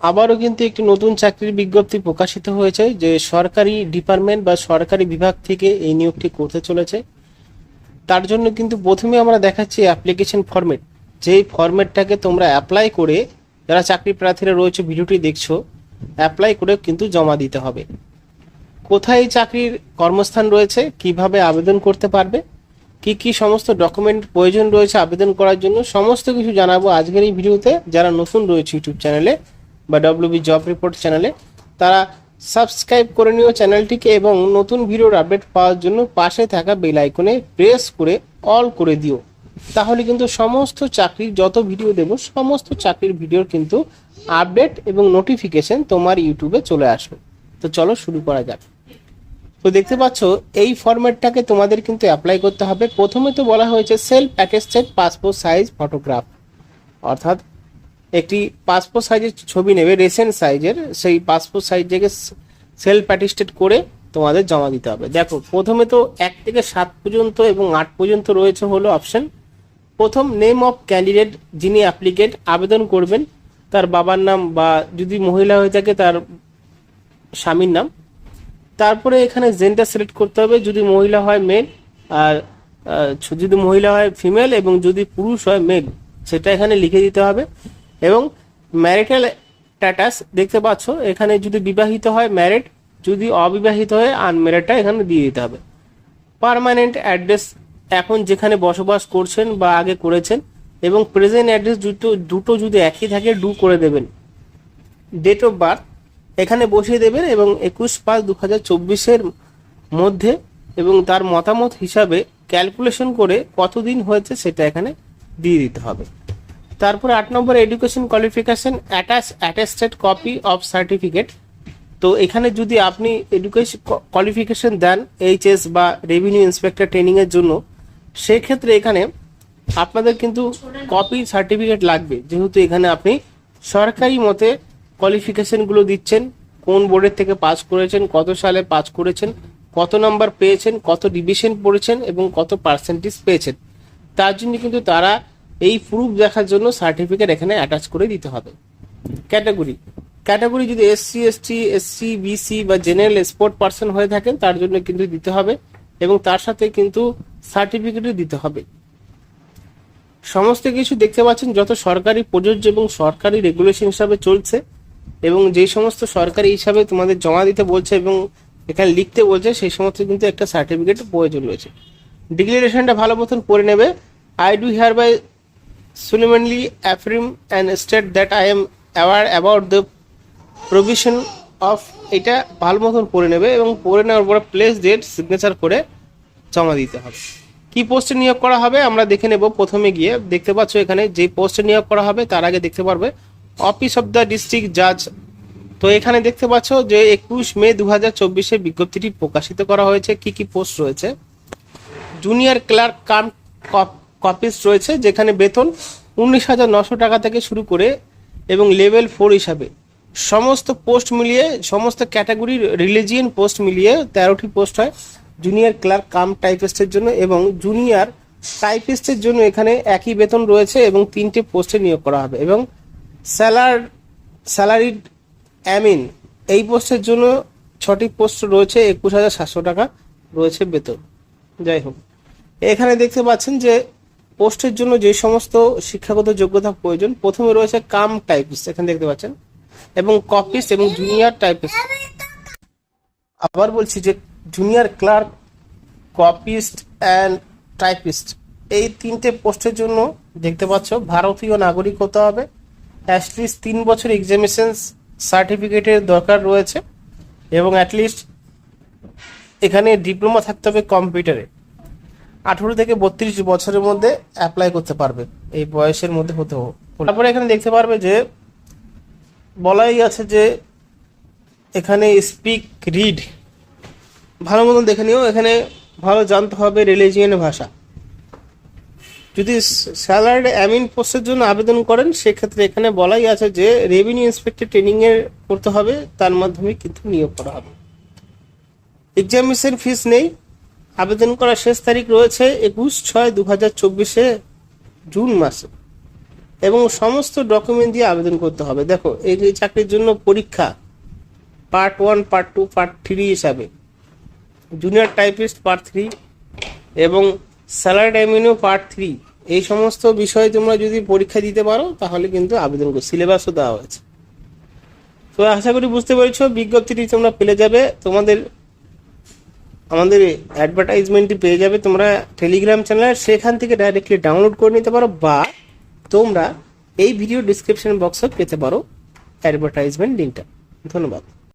আবারও কিন্তু একটি নতুন চাকরির বিজ্ঞপ্তি প্রকাশিত হয়েছে যে সরকারি ডিপার্টমেন্ট বা সরকারি বিভাগ থেকে এই নিয়োগটি করতে চলেছে। তার জন্য কিন্তু প্রথমে আমরা দেখাচ্ছি অ্যাপ্লিকেশন ফরম্যাট। যেই ফরম্যাটটাকে তোমরা অ্যাপ্লাই করে যারা চাকরি প্রার্থীরা রয়েছে, ভিডিওটি দেখছ, অ্যাপ্লাই করে কিন্তু জমা দিতে হবে। কোথায় চাকরির কর্মস্থান রয়েছে, কীভাবে আবেদন করতে পারবে, কি কি সমস্ত ডকুমেন্ট প্রয়োজন রয়েছে আবেদন করার জন্য, সমস্ত কিছু জানাব আজকের এই ভিডিওতে। যারা নতুন রয়েছে ইউটিউব চ্যানেলে বা ডব্লিউবি জব রিপোর্ট চ্যানেলে তারা সাবস্ক্রাইব করে নিও চ্যানেলটিকে এবং নতুন ভিডিওর আপডেট পাওয়ার জন্য পাশে থাকা বেল আইকনে প্রেস করে অল করে দিও। তাহলে কিন্তু সমস্ত চাকরির যত ভিডিও দেব, সমস্ত চাকরির ভিডিওর কিন্তু আপডেট এবং নোটিফিকেশন তোমার ইউটিউবে চলে আসবে। তো চলো শুরু করা যাক। তো দেখতে পাচ্ছ, এই ফরম্যাটটাকে তোমাদের কিন্তু অ্যাপ্লাই করতে হবে। প্রথমে তো বলা হয়েছে self attested passport size photograph অর্থাৎ একটি পাসপোর্ট সাইজের ছবি নেবে রেসেন্ট সাইজের সেই পাসপোর্ট সাইজটাকে সেলফ অ্যাটিস্টেড করে তোমাদের জমা দিতে হবে। দেখো, প্রথমে তো এক থেকে সাত পর্যন্ত এবং আট পর্যন্ত রয়েছে হলো অপশন প্রথম নেম অফ ক্যান্ডিডেট যিনি অ্যাপ্লিকেট আবেদন করবেন, তার বাবার নাম বা যদি মহিলা হয়ে থাকে, তার স্বামীর নাম। তারপরে এখানে জেন্ডার সিলেক্ট করতে হবে, যদি মহিলা হয় মেল আর যদি মহিলা হয় ফিমেল এবং যদি পুরুষ হয় মেল সেটা এখানে লিখে দিতে হবে। এবং ম্যারিটাল স্ট্যাটাস দেখতে পাচ্ছ, এখানে যদি বিবাহিত হয় ম্যারিড যদি অবিবাহিত হয় আনম্যারিডটা এখানে দিয়ে দিতে হবে। পার্মানেন্ট অ্যাড্রেস এখন যেখানে বসবাস করছেন বা আগে করেছেন এবং প্রেজেন্ট অ্যাড্রেস দুটো দুটো যদি একই থাকে ডু করে দেবেন। ডেট অফ বার্থ এখানে বসিয়ে দেবেন এবং একুশ পাঁচ দু হাজার চব্বিশের মধ্যে এবং তার মতামত হিসাবে ক্যালকুলেশন করে কতদিন হয়েছে সেটা এখানে দিয়ে দিতে হবে। তারপরে আট নম্বর education qualification attach attested copy of certificate তো এখানে যদি আপনি এডুকেশন কোয়ালিফিকেশন দেন এইচএস বা রেভিনিউ ইন্সপেক্টর ট্রেনিংয়ের জন্য, সেক্ষেত্রে এখানে আপনাদের কিন্তু কপি সার্টিফিকেট লাগবে। যেহেতু এখানে আপনি সরকারি মতে কোয়ালিফিকেশনগুলো দিচ্ছেন, কোন বোর্ডের থেকে পাস করেছেন, কত সালে পাস করেছেন, কত নাম্বার পেয়েছেন, কত ডিভিশন পড়েছেন এবং কত পার্সেন্টেজ পেয়েছেন। তার জন্য কিন্তু তারা এই প্রুফ দেখার জন্য সার্টিফিকেট এখানে অ্যাটাচ করে দিতে হবে। ক্যাটাগরি ক্যাটাগরি যদি এসসি এসটি এসসি বিসি বা জেনারেল স্পোর্ট পার্সন হয়ে থাকেন, তার জন্য কিন্তু দিতে হবে এবং তার সাথে কিন্তু সার্টিফিকেটও দিতে হবে। সমস্ত কিছু দেখতে পাচ্ছেন, যত সরকারি প্রযোজ্য এবং সরকারি রেগুলেশন হিসাবে চলছে এবং যে সমস্ত সরকারি হিসাবে তোমাদের জমা দিতে বলছে এবং এখানে লিখতে বলছে, সেই সমস্ত কিন্তু একটা সার্টিফিকেট প্রয়োজন রয়েছে। ডিক্লারেশনটা ভালো মতন পড়ে নেবে। আই ডু হিয়ার বাই solemnly affirm and state that I am aware about the provision of এটা ভালো মতন পড়ে নেবে এবং পড়ে নেওয়ার পরে প্লেস ডেট সিগনেচার করে জমা দিতে হবে। কি পোস্টে নিয়োগ করা হবে আমরা দেখে নেব প্রথমে গিয়ে। দেখতে পাচ্ছ এখানে যে পোস্টে নিয়োগ করা হবে তার আগে দেখতে পারবে অফিস অফ দ্য ডিস্ট্রিক্ট জাজ তো এখানে দেখতে পাচ্ছ যে একুশ মে দু হাজার চব্বিশে বিজ্ঞপ্তিটি প্রকাশিত করা হয়েছে। কি কি পোস্ট রয়েছে? জুনিয়র ক্লার্ক কাম কপিস রয়েছে, যেখানে বেতন উনিশ হাজার নশো টাকা থেকে শুরু করে এবং লেভেল ফোর হিসাবে। সমস্ত পোস্ট মিলিয়ে, সমস্ত ক্যাটাগরির রিলিজিয়ান পোস্ট মিলিয়ে তেরোটি পোস্ট হয়। জুনিয়র ক্লার্ক কাম টাইপিস্টের জন্য এবং জুনিয়র টাইপিস্টের জন্য এখানে একই বেতন রয়েছে এবং তিনটে পোস্টে নিয়োগ করা হবে এবং স্যালার স্যালারিড অ্যামিন এই পোস্টের জন্য ছটি পোস্ট রয়েছে, একুশ হাজার সাতশো টাকা রয়েছে বেতন। যাই হোক, এখানে দেখতে পাচ্ছেন যে পোস্টের জন্য যে সমস্ত শিক্ষাগত যোগ্যতা প্রয়োজন, প্রথমে রয়েছে কাম টাইপিস্ট এখানে দেখতে পাচ্ছেন, এবং কপিস্ট এবং জুনিয়র টাইপিস্ট আবার বলছি যে junior clerk copyist and typist এই তিনটে পোস্টের জন্য দেখতে পাচ্ছ ভারতীয় নাগরিক হতে হবে। অ্যাটলিস্ট তিন বছর এক্সামিনেশন সার্টিফিকেটের দরকার রয়েছে, এবং অ্যাটলিস্ট এখানে ডিপ্লোমা থাকতে হবে কম্পিউটারে আঠারো থেকে বত্রিশ বছরের মধ্যে অ্যাপ্লাই করতে পারবে। এই বয়সের মধ্যে হতে হবে তারপরে এখানে দেখতে পারবে যে, বলাই আছে যে, এখানে স্পিক রিড ভালো মতন দেখে নিও, এখানে ভালো জানতে হবে রিলিজিয়ান ভাষা। যদি স্যালারিড অ্যামিন পোস্টের জন্য আবেদন করেন, সেক্ষেত্রে এখানে বলাই আছে যে রেভিনিউ ইন্সপেক্টর ট্রেনিং এর করতে হবে, তার মাধ্যমে কিন্তু নিয়োগ করা হবে। এক্সামিনেশন ফিস নেই আবেদন করার শেষ তারিখ রয়েছে একুশ ছয় দু হাজার চব্বিশে জুন মাসে। এবং সমস্ত ডকুমেন্ট দিয়ে আবেদন করতে হবে। দেখো, এই চাকরির জন্য পরীক্ষা, part one, part two, part three হিসাবে। Junior typist, part three. এবং স্যালারি টাইমিংও পার্ট থ্রি। এই সমস্ত বিষয়ে তোমরা যদি পরীক্ষা দিতে পারো, তাহলে কিন্তু আবেদন করো সিলেবাসও দেওয়া হয়েছে। তো আশা করি বুঝতে পেরেছ, বিজ্ঞপ্তিটি তোমরা পেলে যাবে। তোমাদের আমাদের অ্যাডভার্টাইজমেন্টটি পেয়ে যাবে তোমরা টেলিগ্রাম চ্যানেলে সেখান থেকে ডাইরেক্টলি ডাউনলোড করে নিতে পারো বা তোমরা এই ভিডিও ডিসক্রিপশন বক্সে পেতে পারো অ্যাডভার্টাইজমেন্ট লিঙ্কটা ধন্যবাদ।